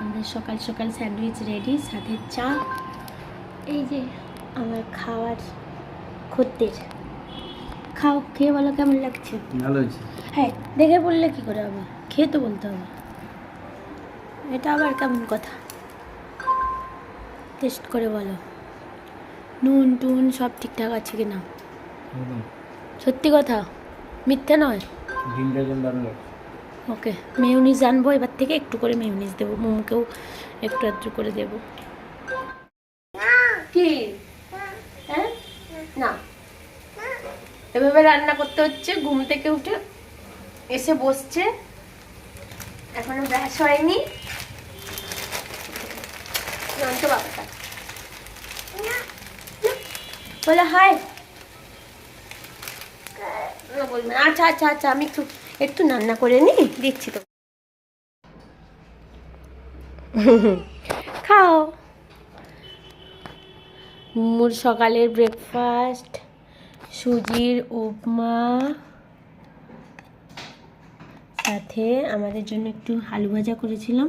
আমাদের সকাল সকাল স্যান্ডউইচ রেডি সাথে চা। এই যে আমার খাওয়ার খদ্দের। খাও খেয়ে বলো কেমন লাগছে? ভালো হয়েছে। হ্যাঁ দেখে বললে কি করে হবে? খেয়ে তো বলতে হবে। এটা আবার কেমন কথা? টেস্ট করে বলো। নুন টুন সব ঠিকঠাক আছে কি না সত্যি কথা? মিথ্যা নয়? ওকে মেয়নিজ আনব, এবার থেকে একটু করে মেয়নিজ দেবো, মোমোকেও একটু একটু করে দেবো। কি? হ্যাঁ? না। এভাবে রান্না করতে হচ্ছে, ঘুম থেকে উঠে এসে বসছে। এখনও ব্রাশ হয়নি। বাবাটা বলে হাই না বলবে না। আচ্ছা আচ্ছা আচ্ছা আমি একটু একটু রান্না করে নি, দিচ্ছি তো। খাও। মোর সকালের ব্রেকফাস্ট সুজির উপমা, সাথে আমাদের জন্য একটু আলু ভাজা করেছিলাম।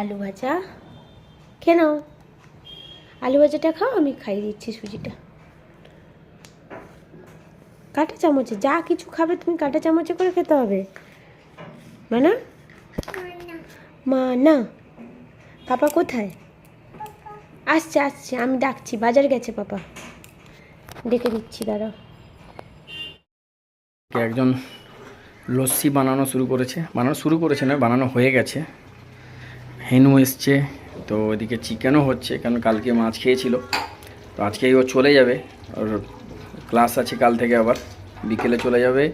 আলু ভাজা, খেয়ে নাও। আলু ভাজাটা খাও, আমি খাইয়ে দিচ্ছি সুজিটা। কাঁটা চামচে, যা কিছু খাবে তুমি কাঁটা চামচে করে খেতে হবে। মানে? মা, না। পাপা কোথায়? আসছে আসছে, আমি ডাকছি, বাজার গেছে পাপা। ডেকে দিচ্ছি দাঁড়াও। কে একজন লস্যি বানানো শুরু করেছে। বানানো শুরু করেছে না বানানো হয়ে গেছে। হেনু এসছে, তো ওইদিকে চিকেনও হচ্ছে কারণ কালকে মাছ খেয়েছিল। তো আজকেই ও চলে যাবে ওর ক্লাস আছে কাল থেকে আবার। বিকেলে চলে যাবে।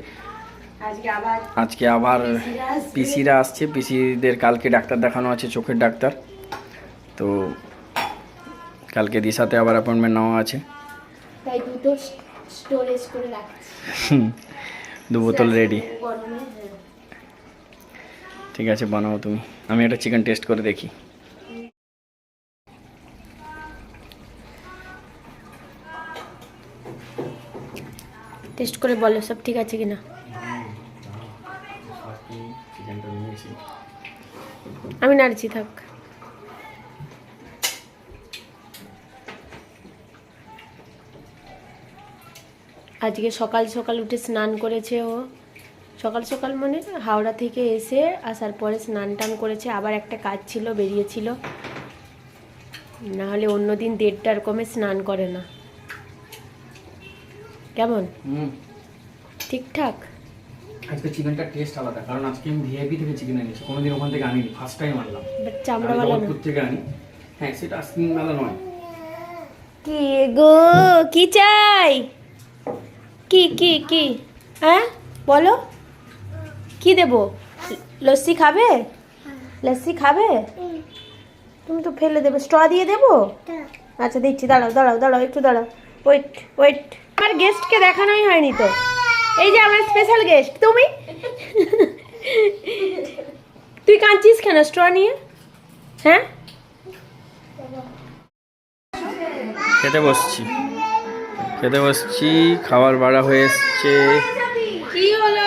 আজকে আবার পিসিরা আসছে। পিসিদের কালকে ডাক্তার দেখানো আছে চোখের ডাক্তার। তো কালকে দিশাতে আবার অ্যাপয়েন্টমেন্ট নেওয়া আছে। দু বোতল রেডি হ্যাঁ। ঠিক আছে বানাও তুমি। আমি একটা চিকেন টেস্ট করে দেখি। টেস্ট করে বলো, সব ঠিক আছে কিনা? আমি নাড়ছি, থাক। আজকে সকাল সকাল উঠে স্নান করেছে ও। সকাল সকাল মানে হাওড়া থেকে এসে আসার পরে স্নান টান করেছে, আবার একটা কাজ ছিল, বেরিয়েছিল। না হলে অন্যদিন দেড়টার কমে স্নান করে না। কেমন? ঠিকঠাক? আজকে চিকেনটা টেস্ট আলাদা কারণ আজকে আমি ভিআইপি থেকে চিকেন এনেছি কোনোদিন ওখান থেকে আনিনি ফার্স্ট টাইম আনলাম। জগৎপুর থেকে আনি। হ্যাঁ সেটা মেলা নয়। কি গো কি চাই? কি কি কি? হ্যাঁ? বলো। কি দেবো? লস্যি খাবে? লস্যি খাবে? তুমি তো ফেলে দেবে। স্ট্র দিয়ে দেবো? আচ্ছা দিচ্ছি দাঁড়াও দাঁড়াও দাঁড়াও একটু দাঁড়াও। ওয়েট ওয়েট আমার গেস্টকে দেখানোই হয়নি তো। এই যে আমার স্পেশাল গেস্ট তুমি? তুই কাঁদছিস কেন স্ট্র নিয়ে? হ্যাঁ? খেতে বসছি। খেতে বসছি খাবার বাড়া হয়ে এসছে। কি হলো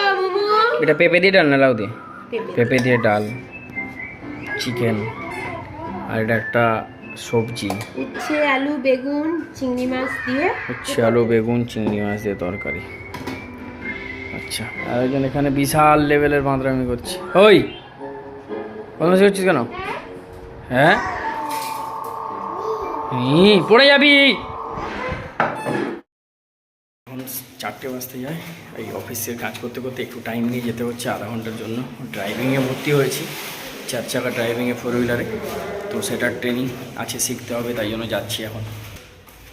এটা পেঁপে দিয়ে ডাল না লাউ দিয়ে। পেঁপে দিয়ে ডাল চিকেন আর এটা একটা সবজি। উচ্ছে আলু বেগুন চিংড়ি মাছ দিয়ে হচ্ছে আলু বেগুন চিংড়ি মাছ দিয়ে তরকারি। আচ্ছা আর একজন এখানে বিশাল লেভেলের বাঁদরামি করছে। ওই বদমাশি করছিস কেন? হ্যাঁ? পড়ে যাবি! চারটে বাজতে যায়। এই অফিসের কাজ করতে করতে একটু টাইম নিয়ে যেতে হচ্ছে আধা ঘণ্টার জন্য। ড্রাইভিংয়ে ভর্তি হয়েছি চার চাকা ড্রাইভিংয়ে ফোর হুইলারে তো সেটার ট্রেনিং আছে, শিখতে হবে, তাই জন্য যাচ্ছি এখন।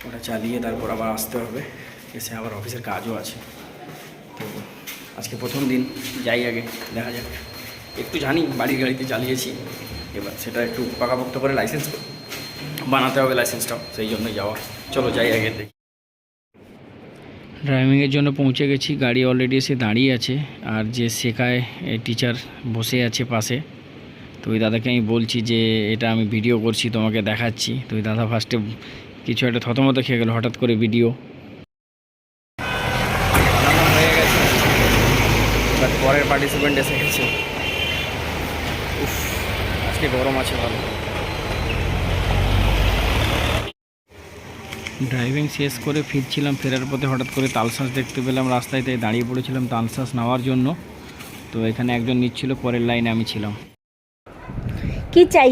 ওটা চালিয়ে তারপর আবার আসতে হবে। এসে আবার অফিসের কাজও আছে। তো আজকে প্রথম দিন, যাই আগে, দেখা যাক। একটু জানি বাড়ির গাড়িতে চালিয়েছি। এবার সেটা একটু পাকাপোক্ত করে লাইসেন্স বানাতে হবে লাইসেন্সটাও সেই জন্য যাওয়া। চলো যাই আগে দেখি। ড্রাইভিংয়ের জন্য পৌঁছে গেছি। গাড়ি অলরেডি এসে দাঁড়িয়ে আছে। আর যে শেখায় টিচার বসে আছে পাশে। তো ওই দাদাকে আমি বলছি যে এটা আমি ভিডিও করছি তোমাকে দেখাচ্ছি। তো ওই দাদা ফার্স্টে কিছু একটা থতমত খেয়ে গেল হঠাৎ করে ভিডিও হয়ে গেছে। পরের পার্টিসিপেন্ট এসে গেছে। আজকে আজকে গরম আছে ভালো। ড্রাইভিং শেষ করে ফিরছিলাম ফেরার পথে হঠাৎ করে তালশ্বাস দেখতে পেলাম রাস্তায় তাই দাঁড়িয়ে পড়েছিলাম তালশ্বাস নেওয়ার জন্য। তো এখানে একজন নিচ্ছিল পরের লাইনে আমি ছিলাম। কি চাই?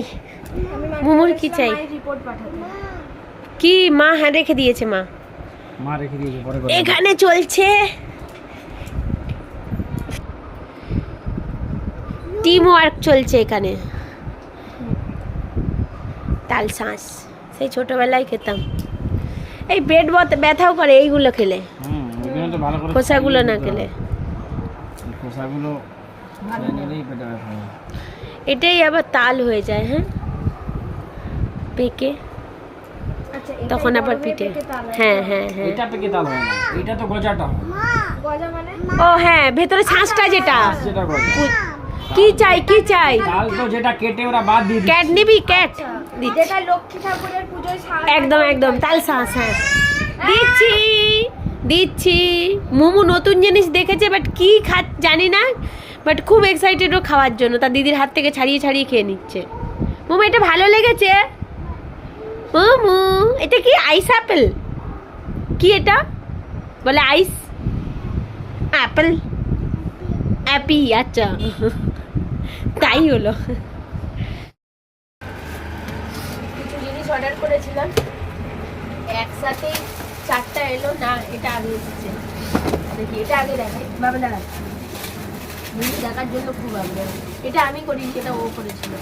মুমুর কি চাই? কি মা হ্যাঁ রেখে দিয়েছে মা। মা রেখে দিয়েছে পরে এখানে চলছে। টিম ওয়ার্ক চলছে এখানে। তাল শাঁস সেই ছোটবেলায় খেতাম। এই পেট বত- ব্যথাও করে এইগুলো খেলে। খোসাগুলো না খেলে। খোসাগুলো হয়। এটাই আবার তাল হয়ে যায় হ্যাঁ? পেকে। তখন আবার পিঠে। হ্যাঁ হ্যাঁ হ্যাঁ এটা পেকে তাল হয় না এটা তো গজাটা। হয় ও হ্যাঁ ভেতরে ছাঁচটা যেটা। যেটা গজা। কি চাই কি চাই? তাল তো যেটা কেটে ওরা বাদ দিয়ে ক্যাট নিবি ক্যাট? যেটা লক্ষ্মী ঠাকুরের পুজোয় একদম একদম তাল শাঁস হ্যাঁ। দিচ্ছি দিচ্ছি। মোমো নতুন জিনিস দেখেছে বাট কি খা জানি না। বাট খুব এক্সাইটেড ও খাওয়ার জন্য। তার দিদির হাত থেকে ছাড়িয়ে ছাড়িয়ে খেয়ে নিচ্ছে। মোমো, এটা ভালো লেগেছে? মোমো, এটা কি আইস অ্যাপেল কি এটা? বলে আইস অ্যাপেল অ্যাপি আচ্ছা। তাই হলো। কিছু জিনিস অর্ডার করেছিলাম। একসাথেই চারটা এলো, না, এটা আগে এসেছে। দেখি, এটা আগে দেখাই। বাবা দাঁড়া জিনিস দেখার জন্য খুব আগ্রহ। এটা আমি করিনি এটা ও করেছিল।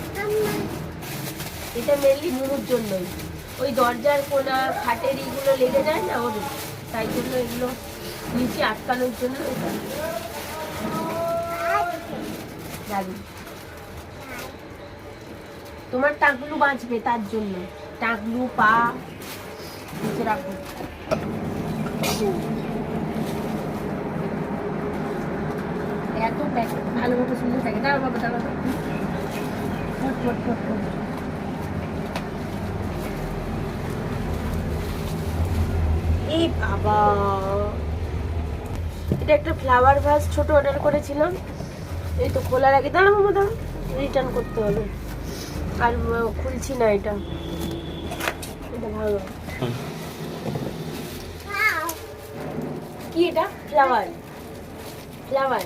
এটা মেনলি মুড়ুর জন্যই। ওই দরজার কোনা, খাটের ইগুলো লেগে যায় না ওর তাই জন্য এগুলো নিচে আটকানোর জন্য এটা। তোমার টাকলু বাঁচবে তার জন্য। টাকলু পা নিচে রাখো। এত ভালো মতো সুন্দর থাকে। দাঁড়াও বাবা দাঁড়াও। ফট, ফট, ফট, ফট। এই বাবা। এটা একটা ফ্লাওয়ার ভাস ছোট অর্ডার করেছিলাম। এই তো খোলার আগে বাবা দাঁড়াও। রিটার্ন করতে হবে। আর খুলছি না এটা। এটা ভালো। কি এটা? ফ্লাওয়ার ফ্লাওয়ার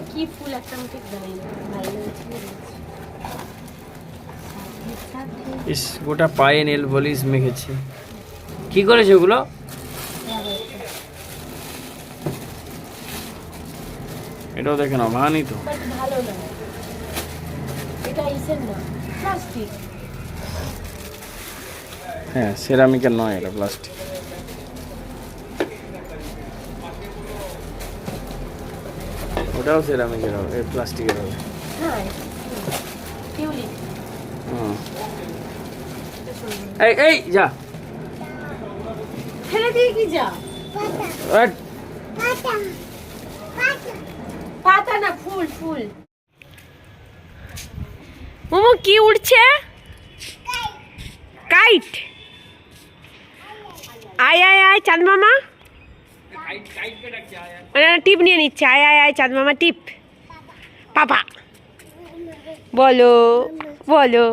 এটা কি ফুল একটা আমি ঠিক জানি না ভালো লেগেছে সাথে সাথে ইস গোটা পায়ে নেল পলিশ মেখেছে। কি করেছে ওগুলো? এটাও দেখে না ভাঙানি তো। ভালো না। এটা ইসের না প্লাস্টিক হ্যাঁ সেরামিকের নয় এটা প্লাস্টিক ওটাও সেরামিকের হবে প্লাস্টিকের হবে। হ্যাঁ এটা সুন্দর। এই এই যা। ফেলে দিয়ে কি যা? পাতা না ফুল ফুল। মোমো কি উড়ছে? কাইট। আয় আয় আয় চাঁদ মামা। টিপ নিয়ে নিচ্ছে আয় আয় আয় চাঁদ মামা টিপ পাপা বলো বলো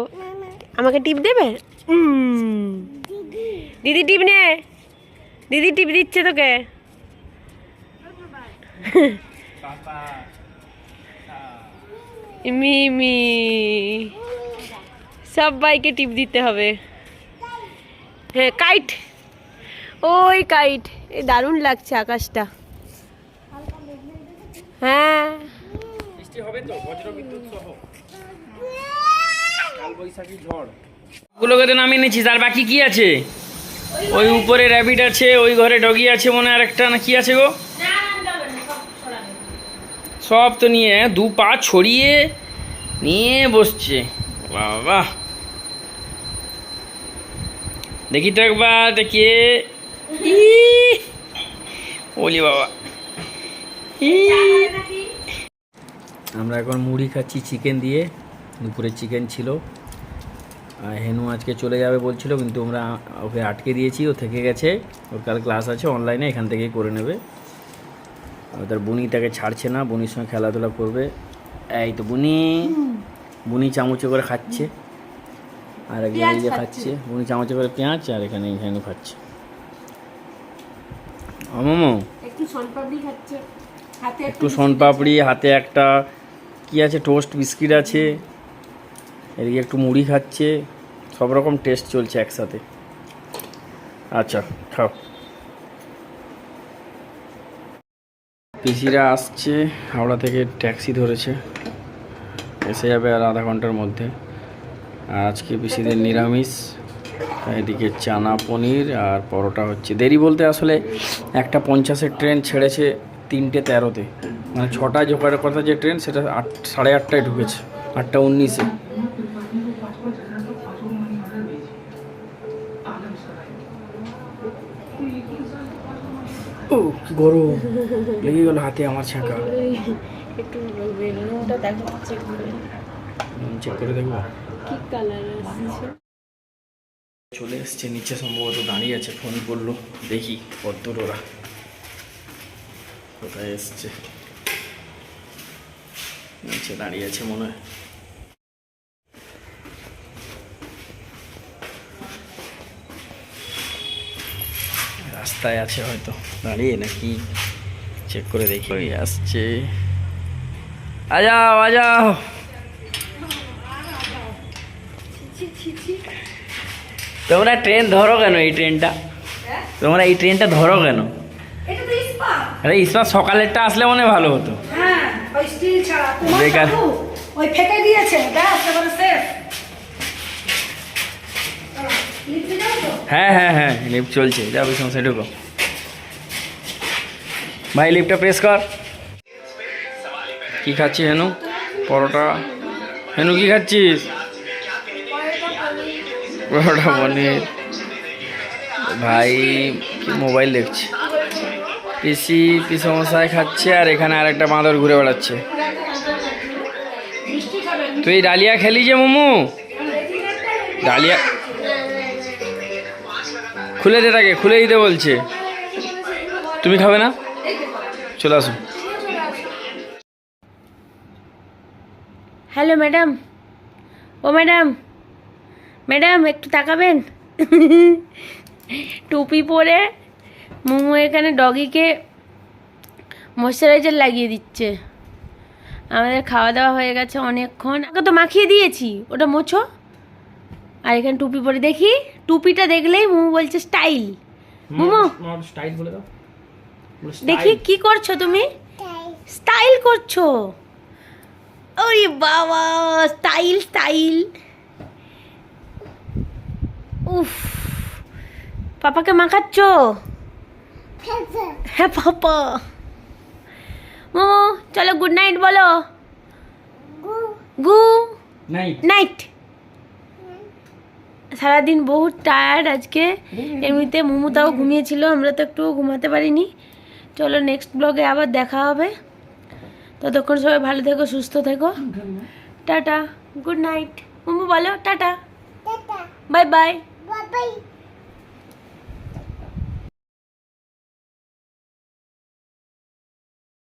আমাকে টিপ দেবে। দিদি টিপ নে দিদি টিপ দিচ্ছে তোকে মিমি সবাইকে টিপ দিতে হবে হ্যাঁ কাইট ওই কাইট এই দারুণ লাগছে আকাশটা। হ্যাঁ। বৃষ্টি হবে তো? বজ্র বিদ্যুৎ সহ? কাল বৈশাখী ঝড়। গুলোকে তো নামিয়ে বাকি কি আছে? ওই উপরে র্যাবিট আছে ওই ঘরে ডগি আছে মনে আর একটা না কি আছে গো? সব তো নিয়ে হ্যাঁ, দু পা ছড়িয়ে নিয়ে বসছে। বাবা দেখি তো একবার দেখিয়ে বলি বাবা। আমরা এখন মুড়ি খাচ্ছি চিকেন দিয়ে। দুপুরে চিকেন ছিল। আর হেনু আজকে চলে যাবে বলছিল কিন্তু আমরা ওকে আটকে দিয়েছি ও থেকে গেছে। ওর কাল ক্লাস আছে অনলাইনে এখান থেকেই করে নেবে। ওদের বুনি তাকে ছাড়ছে না বুনির সঙ্গে খেলাধুলা করবে। এই তো বুনি। বুনি চামচে করে খাচ্ছে। আর একজন যে খাচ্ছে। বুনি চামচে করে পেঁয়াজ আর এখানে এখানে খাচ্ছে। আমমো একটু সোনপাপড়ি খাচ্ছে। হাতে একটু সোনপাপড়ি হাতে একটা কি আছে টোস্ট বিস্কিট আছে। এদিকে একটু মুড়ি খাচ্ছে। সব রকম টেস্ট চলছে একসাথে। আচ্ছা খাও। পিসিরা আসছে হাওড়া থেকে ট্যাক্সি ধরেছে। এসে যাবে আর আধা ঘণ্টার মধ্যে। আর আজকে পিসিদের নিরামিষ। এদিকে চানা পনির আর পরোটা হচ্ছে। দেরি বলতে আসলে একটা পঞ্চাশের ট্রেন ছেড়েছে তিনটে তেরোতে। মানে ছটা জোকারের কথা যে ট্রেন সেটা আট সাড়ে আটটায় ঢুকেছে। আটটা উনিশে। ও কি গরম। লেগে গেল হাতে আমার ছাঁকা একটু দেখো চেক করে কি কালার আসছে? চলে এসছে, নিচে সম্ভবত দাঁড়িয়ে আছে, ফোন করল, দেখি কতদূর ওরা কোথায় এসছে। নিচে দাঁড়িয়ে আছে মনে হয়। রাস্তায় আছে হয়তো, দাঁড়িয়ে নাকি? চেক করে দেখি। ওই আসছে। আজাও আজাও তোমরা ট্রেন ধরো কেন এই ট্রেনটা তোমরা এই ট্রেনটা ধরো কেন? ইস্পাত আরে ইসমাত সকালেরটা আসলে মনে হয় ভালো হতো। হ্যাঁ বেকার। ওই ফেটে দিয়েছে। হ্যাঁ হ্যাঁ হ্যাঁ লিফট চলছে। যাবে সমস্যা ঢুকো। ভাই লিফটটা প্রেস কর। কি খাচ্ছিস হেনু? পরোটা। হেনু কি খাচ্ছিস? পরোটা পনির ভাই মোবাইল দেখছে। পিসি পিসমশাই খাচ্ছে আর এখানে আরেকটা বাঁদর ঘুরে বেড়াচ্ছে। তুই ডালিয়া খেলি যে মোমো? ডালিয়া খুলে দে তাকে খুলে দিতে বলছে। তুমি খাবে না? চলে আসো। Hello madam. ও ম্যাডাম ম্যাডাম একটু তাকাবেন? টুপি পরে মোমো এখানে ডগিকে ময়শ্চারাইজার লাগিয়ে দিচ্ছে। আমাদের খাওয়া দাওয়া হয়ে গেছে অনেকক্ষণ। আগে তো মাখিয়ে দিয়েছি ওটা মোছো। আর এখানে টুপি পরে দেখি টুপিটা দেখলেই মোমো বলছে স্টাইল। মোমো। স্টাইল বলে দাও। দেখি কি করছ তুমি? স্টাইল করছ। ওরে বাবা স্টাইল স্টাইল। উফ পাপাকে মাখাচ্ছ? হ্যাঁ পাপা। মোমো চলো গুড নাইট বলো। গু। নাই নাইট সারাদিন বহুত টায়ার্ড আজকে। এমনিতে মোমো তাও ঘুমিয়েছিল আমরা তো একটু ঘুমাতে পারিনি। চলো নেক্সট ব্লগে আবার দেখা হবে। ততক্ষণ সবাই ভালো থেকো সুস্থ থেকো। টাটা গুড নাইট মোমো বলো টাটা। Bye bye 拜